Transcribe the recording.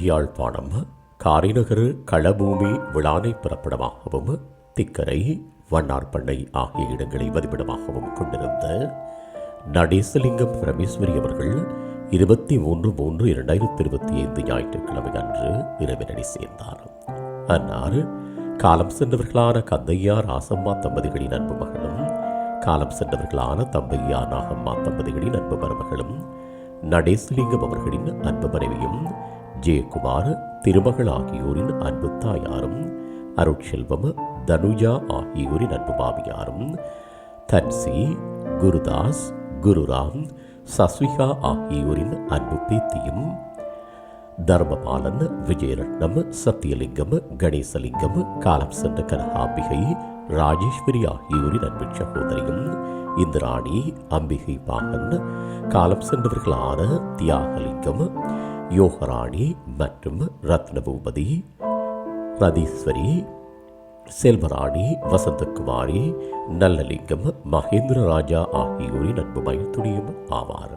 யாழ்ப்பாணம் காரிநகர் களபூமி விழானை பிறப்பிடமாகவும் திக்கரை வண்ணார்பண்ணை ஆகிய இடங்களை வதிப்பிடமாகவும் கொண்டிருந்த நடேசலிங்கம் ரமேஸ்வரி அவர்கள் இருபத்தி மூன்று மூன்று இரண்டாயிரத்தி இருபத்தி ஐந்து ஞாயிற்றுக்கிழமை அன்று இரவினடி சேர்ந்தார். அன்னார் காலம் சென்றவர்களான கந்தையார் ஆசம்மா தம்பதிகளின் அன்பு மகளும் காலம் சென்றவர்களான தம்பையா நாகம்மா தம்பதிகளின் அன்பு மருமகளும் நடேசலிங்கம் அவர்களின் அன்பு மனைவியும் ஜெயக்குமார் திருமகள் ஆகியோரின் அன்பு தாயாரும் அருட்செல்வம் தனுஜா ஆகியோரின் அன்பு மாமியாரும் தன்சி குருதாஸ் குருராம் சஸ்விகா ஆகியோரின் அன்பு பேத்தியும் தர்மபாலன் விஜயரட்னம் சத்தியலிங்கம் கணேசலிங்கம் காலம் சென்ற கனகாம்பிகை ராஜேஸ்வரி ஆகியோரின் அன்பு சகோதரியும் இந்திராணி அம்பிகை பாகன் காலம் சென்றவர்களான தியாகலிங்கம் யோகராணி மற்றும் ரத்னபூபதி ரதீஸ்வரி செல்வராணி வசந்தகுமாரி நல்லலிங்கம் மகேந்திர ராஜா ஆகியோரின் அன்பு மயத்துடையும் ஆவார்.